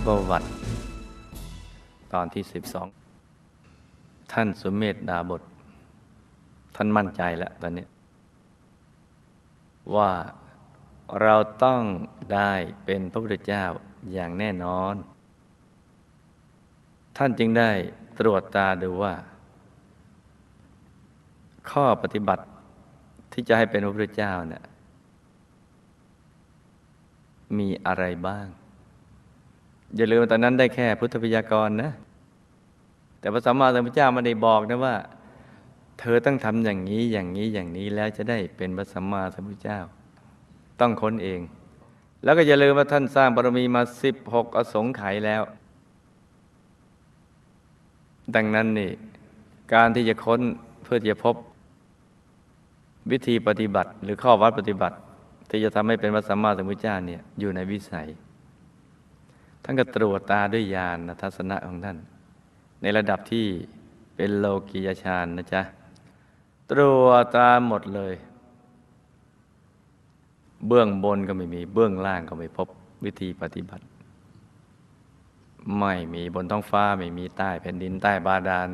ธประวัติ ตอนที่ 12 ท่านสุเมธดาบท ท่านมั่นใจแล้วตอนนี้ ว่าเราต้องได้เป็นพระพุทธเจ้าอย่างแน่นอน ท่านจึงได้ตรวจตาดูว่า ข้อปฏิบัติที่จะให้เป็นพระพุทธเจ้าเนี่ยมีอะไรบ้าง อย่าลืมตอนนั้นได้แค่พุทธพยากรนะ แต่พระสัมมาสัมพุทธเจ้าไม่ได้บอกนะว่า เธอต้องทำอย่างนี้อย่างนี้อย่างนี้แล้วจะได้เป็นพระสัมมาสัมพุทธเจ้า ต้องค้นเอง แล้วก็อย่าลืมว่าท่านสร้างบารมีมาสิบหกอสงไขยแล้ว ดังนั้นนี่การที่จะค้นเพื่อจะพบวิธีปฏิบัติหรือข้อวัดปฏิบัติ ที่จะทำให้เป็นพระสัมมาสัมพุทธเจ้าเนี่ยอยู่ในวิสัย ท่านก็ตรวจตาด้วยญาณทัศนะของท่าน ในระดับที่เป็นโลกียฌานนะจ๊ะ ตรวจตาหมดเลย เบื้องบนก็ไม่มี เบื้องล่างก็ไม่พบวิธีปฏิบัติ ไม่มีบนท้องฟ้าไม่มีใต้แผ่นดินใต้บาดาล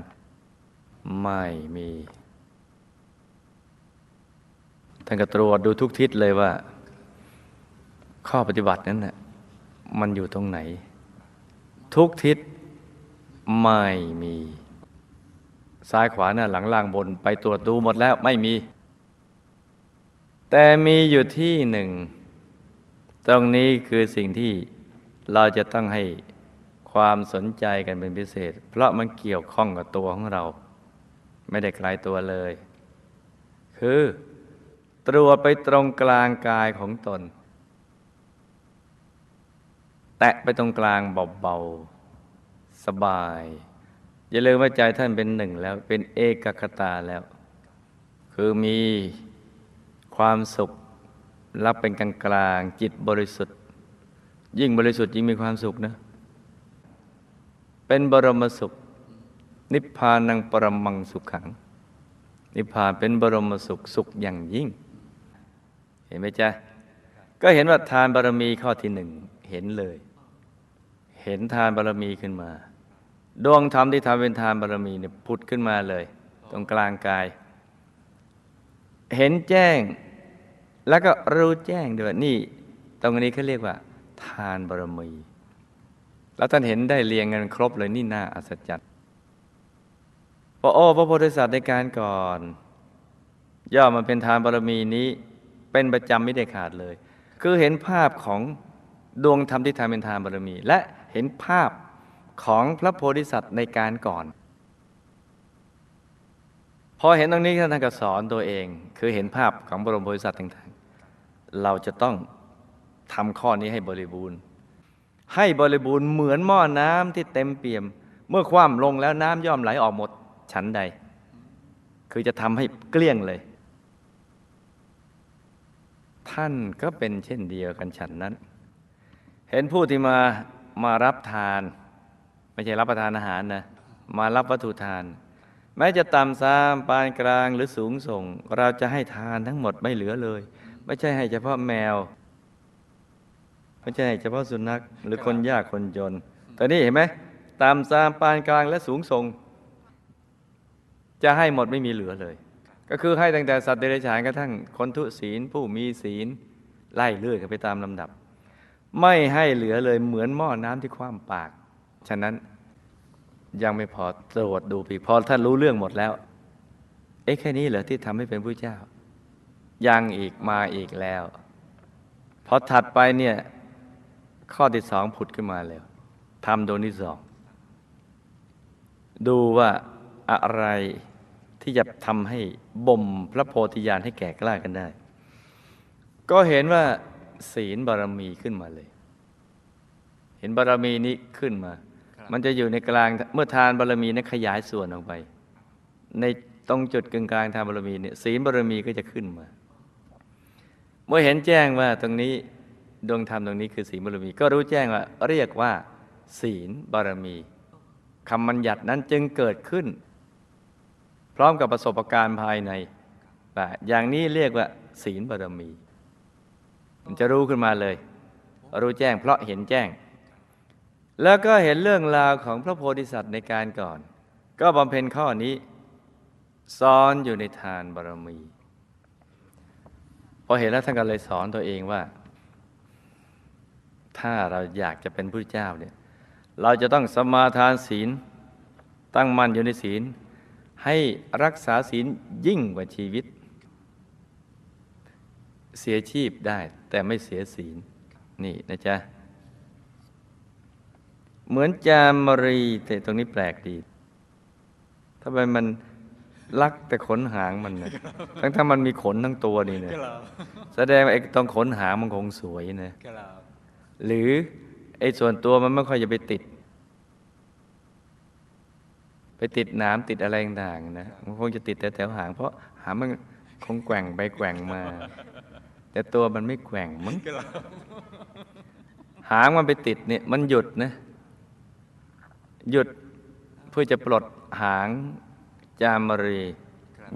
ไม่มี ท่านก็ตรวจดูทุกทิศเลยว่า ข้อปฏิบัตินั้นน่ะ มันอยู่ตรงไหน ทุกทิศไม่มี ซ้ายขวาหน้าหลังล่างบนไปตรวจดูหมดแล้วไม่มี แต่มีอยู่ที่หนึ่ง ตรงนี้คือสิ่งที่เราจะต้องให้ความสนใจกันเป็นพิเศษ เพราะมันเกี่ยวข้องกับตัวของเรา ไม่ได้ไกลตัวเลย คือตรวจไปตรงกลางกายของตน แตะไปตรงกลางเบาๆ สบาย อย่าลืมว่าใจท่านเป็นหนึ่งแล้ว เป็นเอกคตาแล้ว คือมีความสุขรับเป็นกลางกลางจิตบริสุทธิ์ ยิ่งบริสุทธิ์ยิ่งมีความสุขนะ เป็นบรมสุข นิพพานังปรมังสุขขัง นิพพานเป็นบรมสุขสุขอย่างยิ่ง เห็นไหมจ๊ะก็เห็นว่าทานบารมีข้อที่หนึ่งเห็นเลย เห็นทานบารมีขึ้นมา ดวงธรรมที่ทำเป็นทานบารมีเนี่ยผุดขึ้นมาเลย ตรงกลางกาย เห็นแจ้งแล้วก็รู้แจ้งด้วยนี่ตรงนี้เขาเรียกว่า ทานบารมี แล้วท่านเห็นได้เรียงกันครบเลยนี่น่าอัศจรรย์พระโอ้พระโพธิสัตว์ในการก่อน ย่อมาเป็นทานบารมีนี้เป็นประจำไม่ได้ขาดเลย คือเห็นภาพของดวงธรรมที่ทำเป็นทานบารมี และ เห็นภาพของพระโพธิสัตว์ในการก่อน พอเห็นตรงนี้ท่านก็สอนตัวเอง คือเห็นภาพของบรมโพธิสัตว์ต่างๆ เราจะต้องทำข้อนี้ให้บริบูรณ์ ให้บริบูรณ์เหมือนหม้อน้ำที่เต็มเปี่ยม เมื่อคว่ำลงแล้วน้ำย่อมไหลออกหมดชั้นใด คือจะทำให้เกลี้ยงเลย ท่านก็เป็นเช่นเดียวกันฉันนั้น เห็นผู้ที่มา มารับทาน ไม่ใช่รับประทานอาหารนะ มารับวัตถุทาน แม้จะต่ำซามปานกลางหรือสูงส่ง เราจะให้ทานทั้งหมดไม่เหลือเลย ไม่ใช่ให้เฉพาะแมว ไม่ใช่ให้เฉพาะสุนัขหรือคนยากคนจน แต่นี่เห็นไหมต่ำซามปานกลางและสูงส่ง จะให้หมดไม่มีเหลือเลย ก็คือให้ตั้งแต่สัตว์เดรัจฉานกระทั่งคนทุศีลผู้มีศีลไล่เลื่อยกันไปตามลำดับ ไม่ให้เหลือเลยเหมือนหม้อน้ำที่คว่ำปาก ฉะนั้นยังไม่พอตรวจดูปีพอท่านรู้เรื่องหมดแล้ว เอ๊ะแค่นี้เหรอที่ทำให้เป็นผู้เจ้า ยังอีกมาอีกแล้ว พอถัดไปเนี่ย ข้อที่สองผุดขึ้นมาแล้วทำโดนที่สอง ดูว่าอะไรที่จะทำให้บ่มพระโพธิญาณให้แก่กล้ากันได้ ก็เห็นว่า ศีลบารมีขึ้นมาเลย เห็นบารมีนี้ขึ้นมา มันจะอยู่ในกลางเมื่อทานบารมีนั้นขยายส่วนออกไป ในตรงจุดกลางกลางทานบารมีเนี่ยศีลบารมีก็จะขึ้นมา เมื่อเห็นแจ้งว่าตรงนี้ดวงธรรมตรงนี้คือศีลบารมี ก็รู้แจ้งว่า เรียกว่า ศีลบารมีคำบัญญัตินั้นจึงเกิดขึ้น พร้อมกับประสบการณ์ภายในแบบอย่างนี้เรียกว่า ศีลบารมี มันจะรู้ขึ้นมาเลย รู้แจ้งเพราะเห็นแจ้ง แล้วก็เห็นเรื่องราวของพระโพธิสัตว์ในการก่อน ก็บำเพ็ญข้อนี้ซ้อนอยู่ในทานบารมี พอเห็นแล้วท่านก็เลยสอนตัวเองว่า ถ้าเราอยากจะเป็นผู้เจ้าเนี่ยเราจะต้องสมาทานศีล ตั้งมั่นอยู่ในศีล ให้รักษาศีลยิ่งกว่าชีวิต เสียชีพได้ แต่ไม่เสียศีล นี่นะจ๊ะ เหมือนจามรีแต่ตรงนี้แปลกดีทำไมมันลักแต่ขนหางมันนะทั้งถ้ามันมีขนทั้งตัวนี่เนี่ยแสดงว่าไอ้ตรงขนหางมันคงสวยนะหรือไอ้ส่วนตัวมันไม่ค่อยจะไปติด ไปติดหน้ำติดอะไรต่างๆนะ มันคงจะติดแต่แถวหาง เพราะหางมันคงแกว่งไปแกว่งมา แต่ตัวมันไม่แกว่งมั้งหางมันไปติดเนี่ยมันหยุดนะหยุดเพื่อจะปลดหางจามรี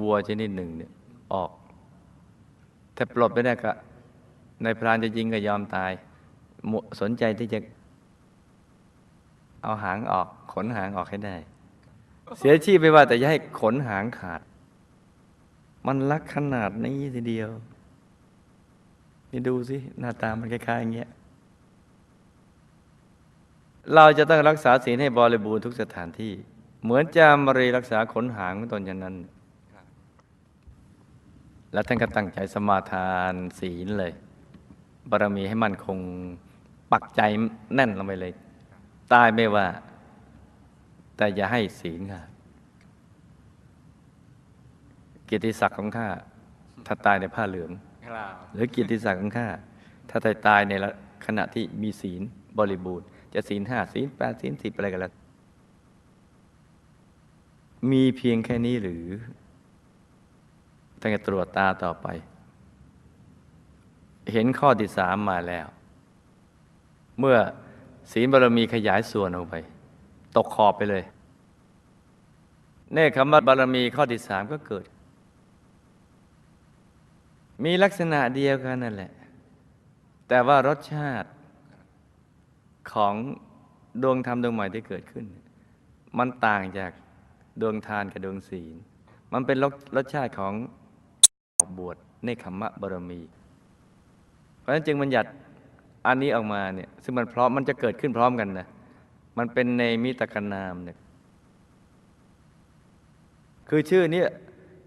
วัวชนิดหนึ่งเนี่ยออก ถ้าปลดไม่ได้ก็ในายพรานจะยิงก็ยอมตายหมสนใจที่จะเอาหางออก ขนหางออกให้ได้ เสียชีพไปว่าแต่อย่าให้ขนหางขาด มันลักขนาดนี้ทีเดียว นี่ดูสิหน้าตามันคล้ายๆอย่างเงี้ยเราจะต้องรักษาศีลให้บริบูรณ์ทุกสถานที่ เหมือนจามรีรักษาขนหางของตนอย่างนั้น แล้วท่านก็ตั้งใจสมาทานศีลเลยบารมีให้มั่นคงปักใจแน่นลงไปเลย ตายไม่ว่า แต่อย่าให้ศีลค่ะเกียรติศักดิ์ของข้าถ้าตายในผ้าเหลือง หรือกียรติศักดิ์ของข้าถ้าตายตายในขณะที่มีศีลบริบูรณ์ จะศีลห้าศีลแปดศีลสิบอะไรกันแล้วมีเพียงแค่นี้หรือต้องตรวจตาต่อไป เห็นข้อที่สามมาแล้ว เมื่อศีลบารมีขยายส่วนออกไป ตกขอบไปเลยเนคขมบารมีข้อที่สามก็เกิด มีลักษณะเดียวกันนั่นแหละ แต่ว่ารสชาติของดวงธรรมดวงใหม่ที่เกิดขึ้น มันต่างจากดวงทานกับดวงศีล มันเป็นรสรสชาติของบวชเนคขมะบรมี เพราะฉะนั้นจึงบัญญัติอันนี้ออกมาเนี่ยซึ่งมันพร้อมมันจะเกิดขึ้นพร้อมกันนะมันเป็นในมิตรกนามเนี่ยคือชื่อนี้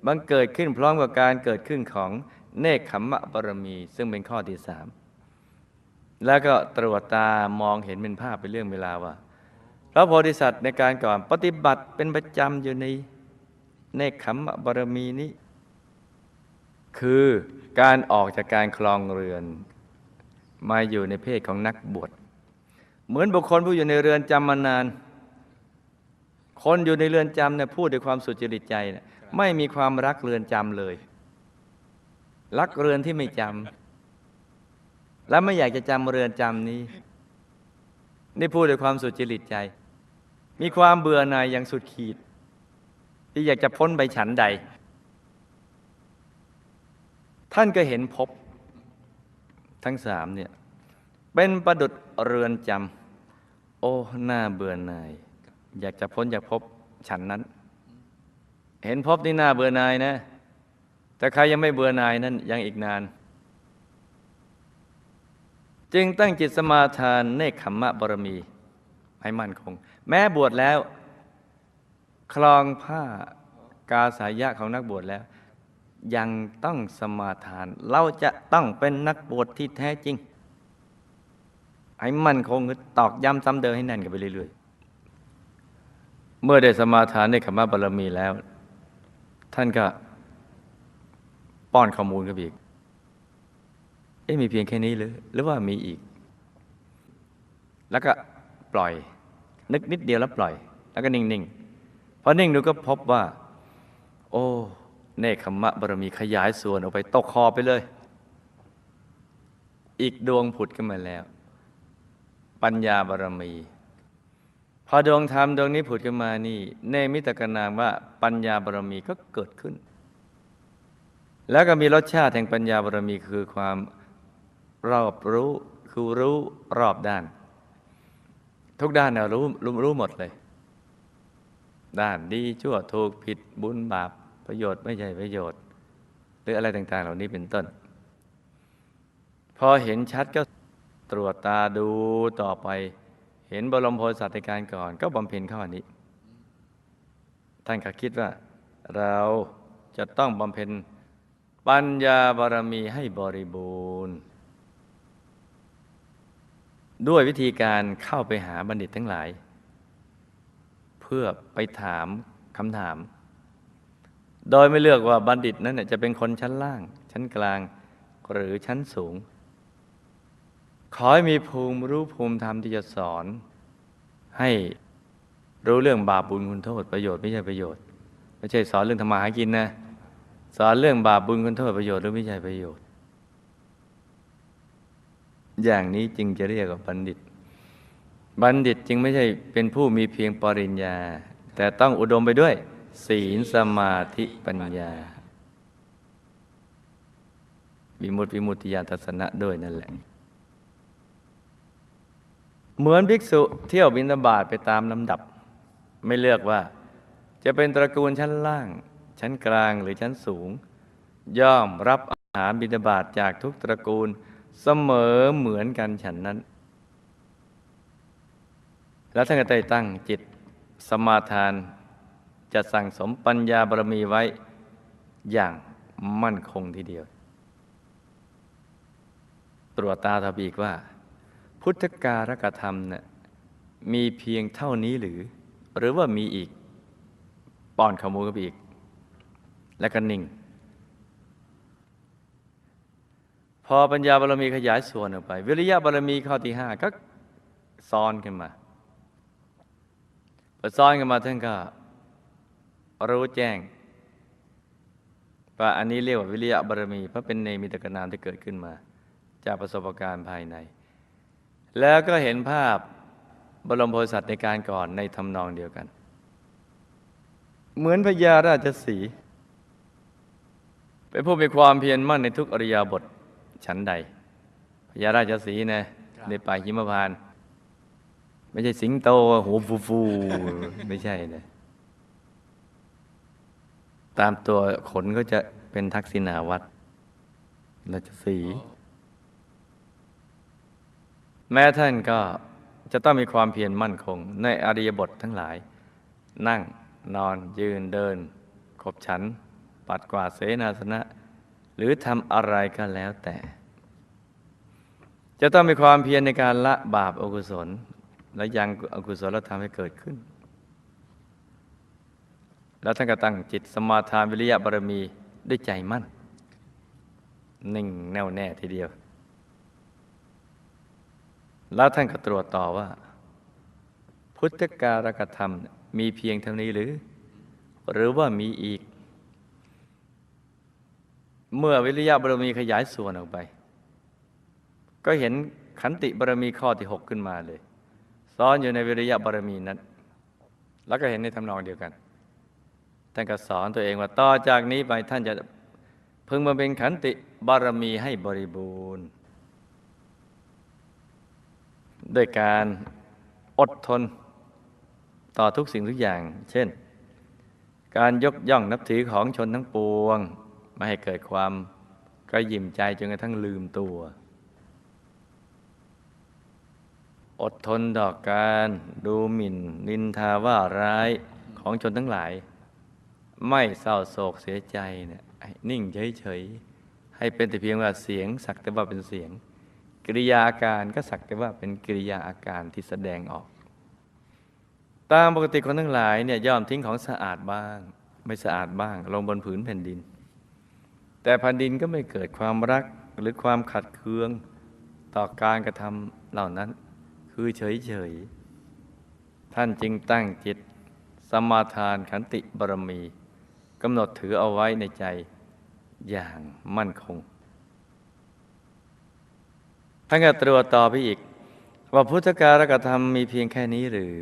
มันเกิดขึ้นพร้อมกับการเกิดขึ้นของ เนคขมมะบารมี ซึ่งเป็นข้อที่สามแล้วก็ตรวจตามองเห็นเป็นภาพเป็นเรื่องเวลาว่าพระโพธิสัตว์ในการก่อนปฏิบัติเป็นประจำอยู่ในเนคขมมะบารมีนี้ คือการออกจากการคลองเรือน มาอยู่ในเพศของนักบวชเหมือนบุคคลผู้อยู่ในเรือนจำมานาน คนอยู่ในเรือนจำเนี่ยพูดด้วยความสุจริตใจไม่มีความรักเรือนจำเลย รักเรือนที่ไม่จำและไม่อยากจะจำเรือนจำนี้ นี่พูดด้วยความสุจริตใจ มีความเบื่อหน่ายอย่างสุดขีด ที่อยากจะพ้นไปฉันใด ท่านก็เห็นพบ ทั้งสามเนี่ย เป็นประดุดเรือนจำโอ้หน้าเบื่อหน่าย อยากจะพ้นจากพบฉันนั้น เห็นพบนี่หน้าเบื่อหน่ายนะ แต่ใครยังไม่เบื่อนายนั้นยังอีกนาน จึงตั้งจิตสมาทานเนคขมมะบารมี ให้มั่นคง แม้บวชแล้ว คลองผ้ากาสายะของนักบวชแล้ว ยังต้องสมาทาน เราจะต้องเป็นนักบวชที่แท้จริง ให้มั่นคงตอกย้ำซ้ำเดิมให้แน่นกันไปเรื่อย ๆ เมื่อได้สมาทานในขมมะบารมีแล้ว ท่านก็ ป้อนข้อมูลกับอีก เอ๊ะมีเพียงแค่นี้หรือ หรือว่ามีอีก แล้วก็ปล่อย นึกนิดเดียวแล้วปล่อย แล้วก็นิ่งๆพอนิ่งดูก็พบว่า โอ้เนคขมมะบารมีขยายส่วนออกไปตกคอไปเลย อีกดวงผุดขึ้นมาแล้ว ปัญญาบารมี พอดวงธรรมดวงนี้ผุดขึ้นมานี่ เนมิตกนามว่าปัญญาบารมีก็เกิดขึ้น แล้วก็มีรสชาติแห่งปัญญาบารมีคือความรอบรู้คือรู้รอบด้าน ทุกด้านเรารู้รู้รู้หมดเลย ด้านดีชั่วถูกผิดบุญบาปประโยชน์ไม่ใช่ประโยชน์ หรืออะไรต่าง ๆ เหล่านี้เป็นต้น พอเห็นชัดก็ตรวจตาดูต่อไป เห็นบรมโพธิสัตว์ในการก่อน ก็บำเพ็ญข้อนี้ ท่านก็คิดว่า เราจะต้องบำเพ็ญ ปัญญาบารมีให้บริบูรณ์ ด้วยวิธีการเข้าไปหาบัณฑิตทั้งหลาย เพื่อไปถามคำถาม โดยไม่เลือกว่าบัณฑิตนั้นเนี่ยจะเป็นคนชั้นล่าง ชั้นกลางหรือชั้นสูง ขอให้มีภูมิรู้ภูมิธรรมที่จะสอน ให้รู้เรื่องบาปบุญคุณโทษประโยชน์ไม่ใช่ประโยชน์ ไม่ใช่สอนเรื่องธรรมาหากินนะ สอนเรื่องบาปบุญคุณโทษประโยชน์หรือไม่ใช่ประโยชน์ อย่างนี้จึงจะเรียกว่าบัณฑิต บัณฑิตจึงไม่ใช่เป็นผู้มีเพียงปริญญา แต่ต้องอุดมไปด้วย ศีลสมาธิปัญญา วิมุตติวิมุตติญาณทัศนะด้วยนั่นแหละ เหมือนภิกษุเที่ยวบินบาตไปตามลำดับ ไม่เลือกว่า จะเป็นตระกูลชั้นล่าง ชั้นกลางหรือชั้นสูง ย่อมรับอาหารบิณฑบาตจากทุกตระกูลเสมอเหมือนกันฉันนั้น แล้วท่านก็ได้ตั้งจิตสมาทาน จะสั่งสมปัญญาบารมีไว้อย่างมั่นคงทีเดียว ตรวจตาทบีกว่า พุทธการกธรรมเนี่ยมีเพียงเท่านี้หรือ หรือว่ามีอีก ป้อนขโมยกับอีก และก็นิ่ง พอปัญญาบารมีขยายส่วนออกไป วิริยะบารมีข้อที่ห้าก็ซ้อนขึ้นมาพอซ้อนขึ้นมาท่านก็รู้แจ้งว่าอันนี้เรียกว่าวิริยะบารมี เพราะเป็นเนมิตกนามที่เกิดขึ้นมา จากประสบการณ์ภายใน แล้วก็เห็นภาพบรมโพธิสัตว์ในการก่อนในทำนองเดียวกัน เหมือนพญาราชสีห์ เป็นผู้มีความเพียรมั่นในทุกอริยาบทชั้นใดพญาราชสีห์นะในป่าหิมพานต์ไม่ใช่สิงโตหัวฟูฟูๆไม่ใช่นะตามตัวขนก็จะเป็นทักษิณาวัตรราชสีห์แม้ท่านก็จะต้องมีความเพียรมั่นคง ในอริยบททั้งหลาย นั่งนอนยืนเดินขบฉัน ปัดกวาดเสนาสนะ หรือทำอะไรก็แล้วแต่ จะต้องมีความเพียรในการละบาปอกุศล และยังอกุศลธรรมให้เกิดขึ้น แล้วท่านก็ตั้งจิตสมาทานวิริยะบารมีด้วยใจมั่น นิ่งแน่วแน่ทีเดียว แล้วท่านก็ตรวจต่อว่า พุทธการกธรรมมีเพียงเท่านี้หรือ หรือว่ามีอีก เมื่อวิริยะบารมีขยายส่วนออกไป ก็เห็นขันติบารมีข้อที่หกขึ้นมาเลย ซ้อนอยู่ในวิริยะบารมีนั้น แล้วก็เห็นในทำนองเดียวกันท่านก็สอนตัวเองว่าต่อจากนี้ไปท่านจะพึงมาเป็นขันติบารมีให้บริบูรณ์ด้วยการอดทนต่อทุกสิ่งทุกอย่าง เช่น การยกย่องนับถือของชนทั้งปวง ไม่ให้เกิดความกระยิมใจจนกระทั่งลืมตัว อดทนต่อการดูหมิ่น นินทาว่าร้ายของชนทั้งหลาย ไม่เศร้าโศกเสียใจเนี่ยนิ่งเฉยๆ ให้เป็นแต่เพียงว่าเสียง สักแต่ว่าเป็นเสียง กิริยาอาการก็สักแต่ว่าเป็นกิริยาอาการที่แสดงออก ตามปกติคนทั้งหลายเนี่ยย่อมทิ้งของสะอาดบ้าง ไม่สะอาดบ้าง ลงบนผืนแผ่นดิน แต่แผ่นดินก็ไม่เกิดความรักหรือความขัดเคืองต่อการกระทำเหล่านั้น คือเฉยๆ ท่านจึงตั้งจิต สมาทานขันติบารมีกำหนดถือเอาไว้ในใจอย่างมั่นคง ท่านก็ตรวจต่อไปอีก ว่าพุทธการกธรรมมีเพียงแค่นี้หรือ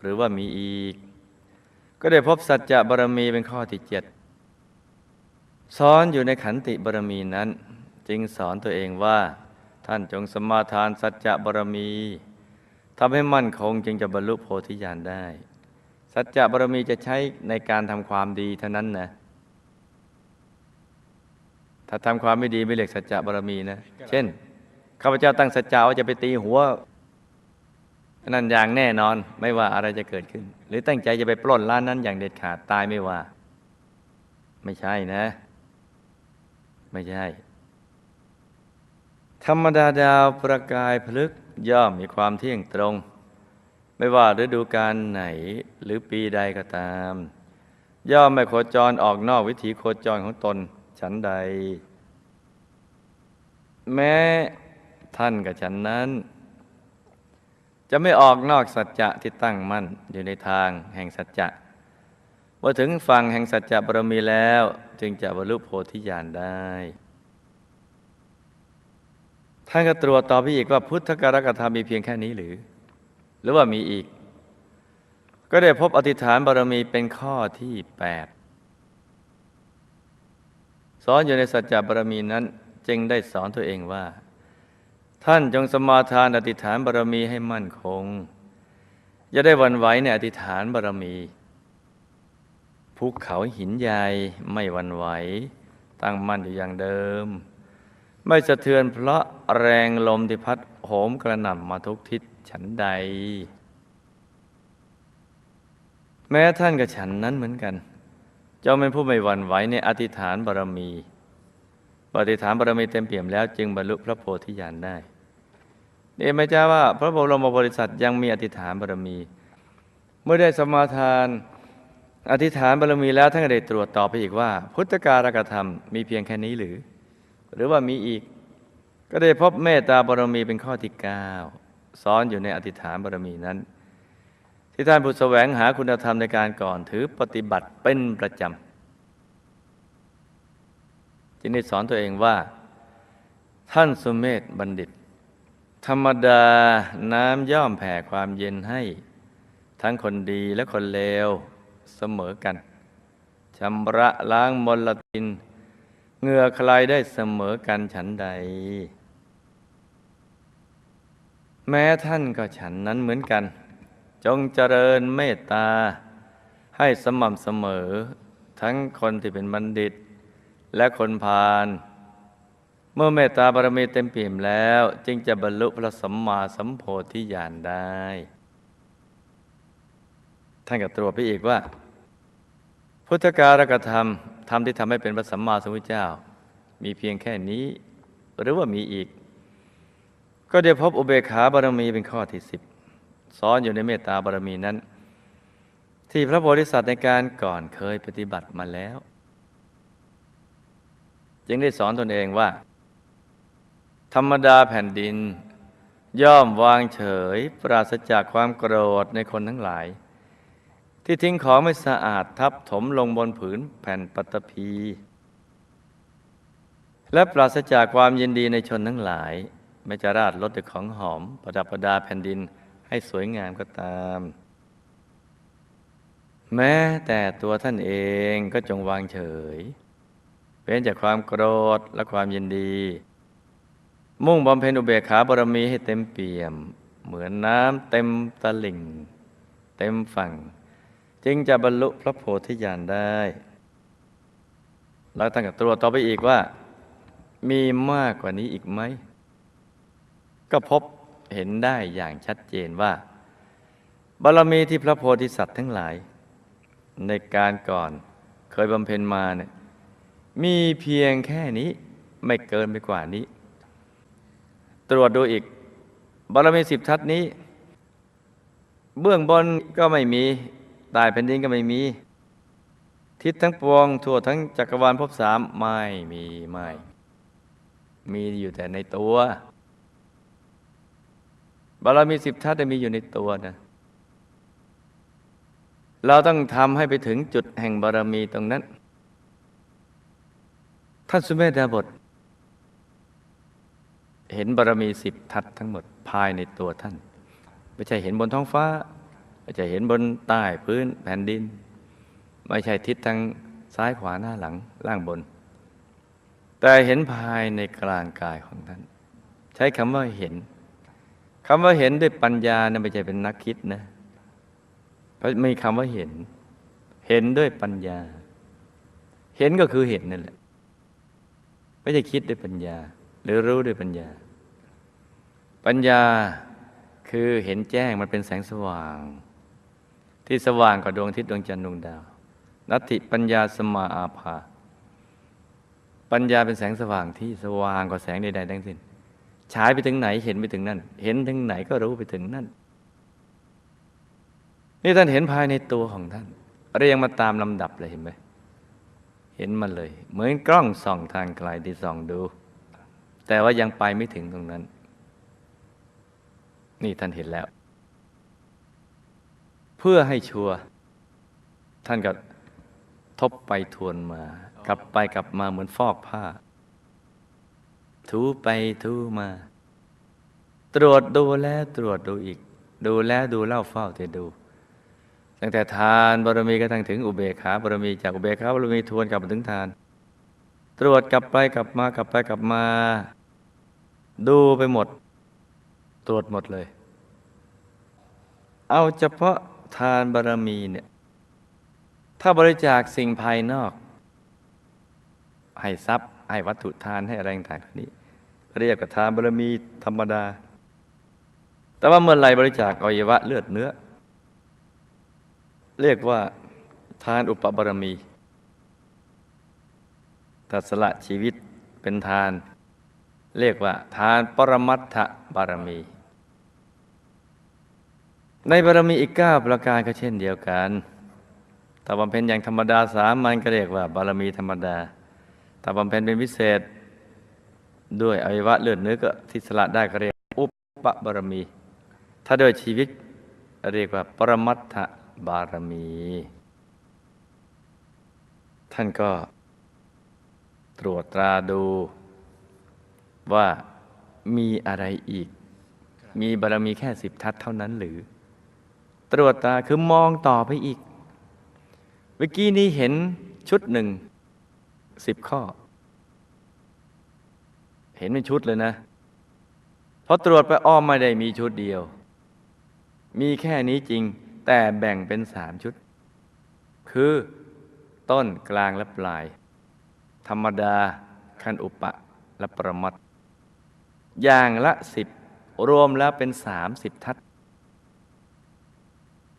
หรือว่ามีอีก ก็ได้พบสัจจะบารมีเป็นข้อที่เจ็ด ซ้อนอยู่ในขันติบารมีนั้น จึงสอนตัวเองว่า ท่านจงสมาทานสัจจะบารมีทำให้มั่นคงจึงจะบรรลุโพธิญาณได้ สัจจะบารมีจะใช้ในการทำความดีเท่านั้นนะถ้าทำความไม่ดีไม่เรียกสัจจะบารมีนะ เช่นข้าพเจ้าตั้งสัจจะว่าจะไปตีหัวนั่นอย่างแน่นอนไม่ว่าอะไรจะเกิดขึ้น หรือตั้งใจจะไปปล้นร้านนั้นอย่างเด็ดขาดตายไม่ว่า ไม่ใช่นะ ไม่ใช่ ธรรมดาดาวประกายพลึกย่อมมีความเที่ยงตรง ไม่ว่าฤดูกาลไหนหรือปีใดก็ตาม ย่อมไม่โคจรออกนอกวิถีโคจรของตนฉันใด แม้ท่านกับฉันนั้น จะไม่ออกนอกสัจจะที่ตั้งมั่นอยู่ในทางแห่งสัจจะเมื่อถึงฝั่งแห่งสัจจะบารมีแล้ว จึงจะบรรลุโพธิญาณได้ ท่านก็ตรวจตอบพี่อีกว่าพุทธการกธรรมมีเพียงแค่นี้หรือ หรือว่ามีอีก ก็ได้พบอธิษฐานบารมีเป็นข้อที่8สอนอยู่ในสัจจะบารมีนั้นจึงได้สอนตัวเองว่า ท่านจงสมาทานอธิษฐานบารมีให้มั่นคง อย่าได้วันไหวในอธิษฐานบารมี ภูเขาหินใหญ่ไม่วันไหว ตั้งมั่นอยู่อย่างเดิม ไม่สะเทือนเพราะแรงลมที่พัดโหมกระหน่ำมาทุกทิศฉันใด แม้ท่านกับฉันนั้นเหมือนกันเจ้าเป็นผู้ไม่หวั่นไหวในอธิษฐานบารมีปฏิฐานบารมีเต็มเปี่ยมแล้วจึงบรรลุพระโพธิญาณได้เอไม่จ้าว่าพระบรมบริษัทยังมีอธิษฐานบารมี เมื่อได้สมาทาน อธิษฐานบารมีแล้วท่านก็ได้ตรวจตอบไปอีกว่า พุทธการกธรรมมีเพียงแค่นี้หรือ หรือว่ามีอีกก็ได้พบเมตตาบารมีเป็นข้อที่เก้าซ้อนอยู่ในอธิษฐานบารมีนั้น ที่ท่านผู้แสวงหาคุณธรรมในการก่อนถือปฏิบัติเป็นประจำจึงได้สอนตัวเองว่า ท่านสุเมธบัณฑิต ธรรมดาน้ำย่อมแผ่ความเย็นให้ ทั้งคนดีและคนเลว เสมอกันชำระล้างมลทินเหงื่อใครได้เสมอกันฉันใด แม้ท่านก็ฉันนั้นเหมือนกัน จงเจริญเมตตา ให้สม่ำเสมอ ทั้งคนที่เป็นบัณฑิต และคนพาลเมื่อเมตตาบารมีเต็มเปี่ยมแล้ว จึงจะบรรลุพระสัมมาสัมโพธิญาณได้ ท่านก็ตรวจไปอีกว่า พุทธการกธรรมธรรมที่ทำให้เป็นพระสัมมาสัมพุทธเจ้า มีเพียงแค่นี้ หรือว่ามีอีก ก็เดี๋ยวพบอุเบกขาบารมีเป็นข้อที่สิบซ้อนอยู่ในเมตตาบารมีนั้น ที่พระโพธิสัตว์ในการก่อนเคยปฏิบัติมาแล้ว จึงได้สอนตนเองว่า ธรรมดาแผ่นดิน ย่อมวางเฉย ปราศจากความโกรธในคนทั้งหลาย ที่ทิ้งของไม่สะอาดทับถมลงบนผืนแผ่นปัตตภีและปราศจากความยินดีในชนทั้งหลาย ไม่จะราดรถด้วยของหอม ประดับประดาแผ่นดินให้สวยงามก็ตาม แม้แต่ตัวท่านเองก็จงวางเฉยเว้นจากความโกรธและความยินดี มุ่งบำเพ็ญอุเบกขาบารมีให้เต็มเปี่ยม เหมือนน้ำเต็มตลิ่ง เต็มฝั่ง จึงจะบรรลุพระโพธิญาณได้ แล้วตั้งกับตัวต่อไปอีกว่า มีมากกว่านี้อีกไหม ก็พบเห็นได้อย่างชัดเจนว่า บารมีที่พระโพธิสัตว์ทั้งหลาย ในการก่อนเคยบำเพ็ญมาเนี่ยมีเพียงแค่นี้ไม่เกินไปกว่านี้ ตรวจดูอีก บารมีสิบทัศนี้ เบื้องบนก็ไม่มี ใต้แผ่นดินก็ไม่มี ทิศทั้งปวง ทั่วทั้งจักรวาลภพสามไม่มีไม่ มีอยู่แต่ในตัวบารมีสิบทัศน์มีอยู่ในตัวนะเราต้องทำให้ไปถึงจุดแห่งบารมีตรงนั้น ท่านสุเมธดาบท เห็นบารมีสิบทัศทั้งหมดภายในตัวท่าน ไม่ใช่เห็นบนท้องฟ้า ไม่ใช่เห็นบนใต้พื้นแผ่นดิน ไม่ใช่ทิศทางซ้ายขวาหน้าหลังล่างบน แต่เห็นภายในกลางกายของท่าน ใช้คำว่าเห็นคำว่าเห็นด้วยปัญญาเนี่ยไม่ใช่เป็นนักคิดนะเพราะไม่มีคำว่าเห็น เห็นด้วยปัญญา เห็นก็คือเห็นนั่นแหละไม่ใช่คิดด้วยปัญญา หรือรู้ด้วยปัญญา ปัญญาคือเห็นแจ้งมันเป็นแสงสว่าง ที่สว่างกว่าดวงอาทิตย์ดวงจันทร์ดวงดาวนัตติปัญญาสมาอาภา ปัญญาเป็นแสงสว่างที่สว่างกว่าแสงใดๆทั้งสิ้นฉายไปถึงไหนเห็นไปถึงนั่น เห็นถึงไหนก็รู้ไปถึงนั่น นี่ท่านเห็นภายในตัวของท่าน เรียงมาตามลำดับเลยเห็นไหมเห็นมันเลย เหมือนกล้องส่องทางไกลที่ส่องดู แต่ว่ายังไปไม่ถึงตรงนั้น นี่ท่านเห็นแล้ว พื่อให้ชัวร์ท่านก็ทบไปทวนมา กลับไปกลับมาเหมือนฟอกผ้า ถูไปถูมา ตรวจดูแล้วตรวจดูอีก ดูแล้วดูเล่าเฝ้าแต่ดูตั้งแต่ทานบารมีก็ทั้งถึงอุเบกขาบารมีจากอุเบกขาบารมีทวนกลับมาถึงทาน ตรวจกลับไปกลับมากลับไปกลับมา ดูไปหมด ตรวจหมดเลย เอาเฉพาะ ทานบารมีเนี่ยถ้าบริจาคสิ่งภายนอก ให้ทรัพย์ ให้วัตถุทานให้อะไรต่างๆนี้เรียกว่าทานบารมีธรรมดา แต่ว่าเมื่อไรบริจาคอวัยวะเลือดเนื้อ เรียกว่าทานอุปบารมีตัสละชีวิตเป็นทาน เรียกว่าทานปรมัตถบารมี ในบารมีอีกเก้าประการก็เช่นเดียวกันถ้าบำเพ็ญอย่างธรรมดาสามัญก็เรียกว่า บารมีธรรมดาถ้าบำเพ็ญเป็นพิเศษ ด้วยอวัยวะเลือดเนื้อก็ที่สละได้ก็เรียกอุปปบารมี ถ้าโดยชีวิตเรียกว่า ปรมัตถบารมี ท่านก็ตรวจตราดูว่ามีอะไรอีก มีบารมีแค่สิบทัศเท่านั้นหรือ ตรวจตาคือมองต่อไปอีก เมื่อกี้นี้เห็นชุดหนึ่งสิบข้อ เห็นเป็นชุดเลยนะพอตรวจไปอ้อมไม่ได้มีชุดเดียว มีแค่นี้จริง แต่แบ่งเป็นสามชุด คือต้นกลางและปลาย ธรรมดาขั้นอุปะและประมัดอย่างละสิบรวมแล้วเป็นสามสิบทัศ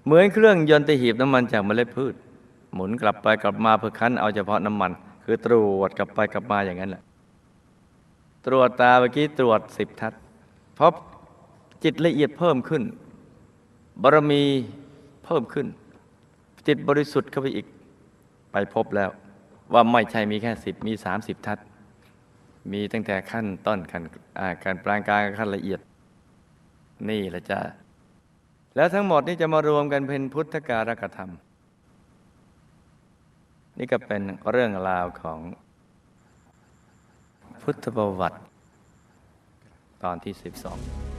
เหมือนเครื่องยนต์ที่หีบน้ำมันจากเมล็ดพืช หมุนกลับไปกลับมาเพื่อคั้นเอาเฉพาะน้ำมัน คือตรวจกลับไปกลับมาอย่างนั้นแหละตรวจตาเมื่อกี้ตรวจสิบทัศเพราะจิตละเอียดเพิ่มขึ้นบารมีเพิ่มขึ้น จิตบริสุทธิ์เข้าไปอีกไปพบแล้ว ว่าไม่ใช่มีแค่สิบมีสามสิบทัศมีตั้งแต่ขั้นต้นขั้นการปรางกลางขั้นละเอียด นี่แหละจ้ะ แล้วทั้งหมดนี้จะมารวมกันเป็นพุทธการกธรรม นี่ก็เป็นเรื่องราวของพุทธประวัติตอนที่ 12